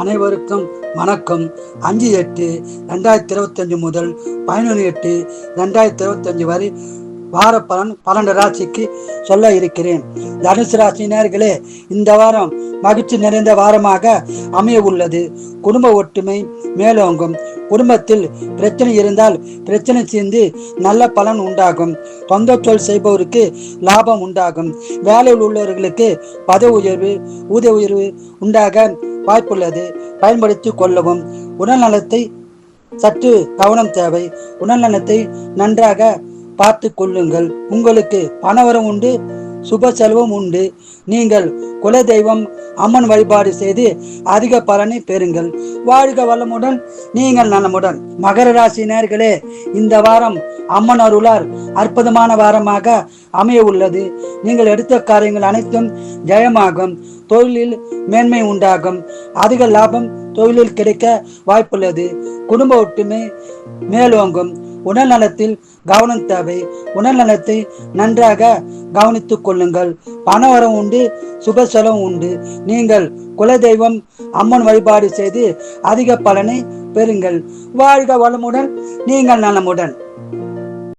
அனைவருக்கும் வணக்கம். அஞ்சு எட்டு ரெண்டாயிரத்தி இருபத்தஞ்சு முதல் பதினொன்று எட்டு ரெண்டாயிரத்தி இருபத்தஞ்சு வரை வார பலன் பன்னெண்டு ராசிக்கு சொல்ல இருக்கிறேன். தனுசு ராசினியர்களே இந்த வாரம் மகிழ்ச்சி நிறைந்த வாரமாக அமைய உள்ளது குடும்ப ஒற்றுமை மேலோங்கும். குடும்பத்தில் பிரச்சனை இருந்தால் பிரச்சனை சேர்ந்து நல்ல பலன் உண்டாகும். சொந்த சொல் செய்பவருக்கு லாபம் உண்டாகும். வேலையில் உள்ளவர்களுக்கு பதவி உயர்வு ஊதிய உயர்வு உண்டாக வாய்ப்புள்ளது. பயன்படுத்தி கொள்ளவும். உடல்நலத்தை சற்று கவனம் தேவை. உடல்நலத்தை நன்றாக பார்த்து கொள்ளுங்கள். உங்களுக்கு பணவரம் உண்டு சுப செலவும் உண்டு. நீங்கள் குலதெய்வம் அம்மன் வழிபாடு செய்து அதிக பலனை பெறுங்கள். வாழ்க வளமுடன் நீங்கள் நலமுடன். மகர ராசி நேர்களே இந்த வாரம் அம்மன் அருளார் அற்புதமான வாரமாக அமைய உள்ளது நீங்கள் எடுத்த காரியங்கள் அனைத்தும் ஜெயமாகும். தொழிலில் மேன்மை உண்டாகும். அதிக லாபம் தொழிலில் கிடைக்க வாய்ப்புள்ளது. குடும்ப ஒற்றுமை மேலோங்கும். உடல் நலத்தில் கவனம் தேவை. உடல் நலத்தை நன்றாக கவனித்துக் கொள்ளுங்கள். பணவரம் உண்டு சுப செலவும் உண்டு. நீங்கள் குலதெய்வம் அம்மன் வழிபாடு செய்து அதிக பலனை பெறுங்கள். வாழ்க வளமுடன் நீங்கள் நலமுடன்.